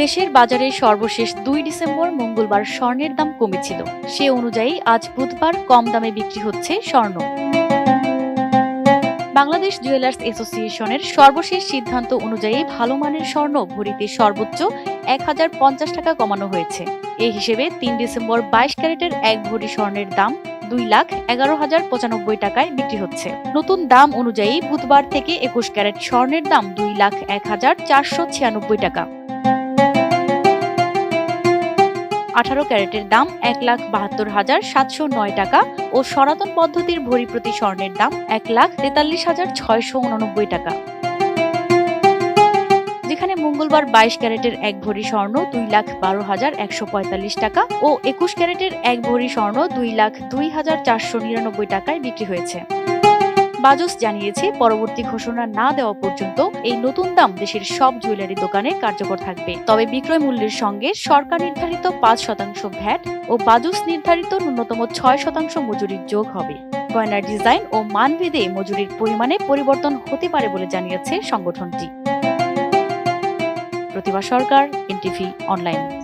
দেশের বাজারে সর্বশেষ দুই ডিসেম্বর মঙ্গলবার স্বর্ণের দাম কমেছিল। সে অনুযায়ী আজ বুধবার কম দামে বিক্রি হচ্ছে স্বর্ণ। বাংলাদেশ জুয়েলার্স অ্যাসোসিয়েশনের সর্বশেষ সিদ্ধান্ত অনুযায়ী ভালো মানের স্বর্ণ ভরিতে সর্বোচ্চ এক হাজার পঞ্চাশ টাকা কমানো হয়েছে। এই হিসেবে তিন ডিসেম্বর বাইশ ক্যারেটের এক ভরি স্বর্ণের দাম দুই লাখ এগারো হাজার পঁচানব্বই টাকায় বিক্রি হচ্ছে। নতুন দাম অনুযায়ী বুধবার থেকে একুশ ক্যারেট স্বর্ণের দাম দুই লাখ এক হাজার চারশো ছিয়ানব্বই টাকা। আঠারো ক্যারেটের দাম এক লাখ বাহাত্তর হাজার সাতশো নয় টাকা ও সনাতন পদ্ধতির ভরি প্রতি স্বর্ণের দাম এক লাখ তেতাল্লিশ হাজার ছয়শো উননব্বই টাকা। যেখানে মঙ্গলবার বাইশ ক্যারেটের এক ভরি স্বর্ণ দুই লাখ বারো হাজার একশো পঁয়তাল্লিশ টাকা ও একুশ ক্যারেটের এক ভরি স্বর্ণ দুই লাখ দুই হাজার চারশো নিরানব্বই টাকায় বিক্রি হয়েছে। বাজুস জানিয়েছে, পরবর্তী ঘোষণা না দেওয়া পর্যন্ত এই নতুন দাম দেশের সব জুয়েলারি দোকানে কার্যকর থাকবে। তবে বিক্রয় মূল্যের সঙ্গে সরকার নির্ধারিত পাঁচ শতাংশ ভ্যাট ও বাজুস নির্ধারিত ন্যূনতম ছয় শতাংশ মজুরির যোগ হবে। গয়নার ডিজাইন ও মানভেদে মজুরির পরিমাণে পরিবর্তন হতে পারে বলে জানিয়েছে সংগঠনটি। Pratibha Sarkar, NTV online.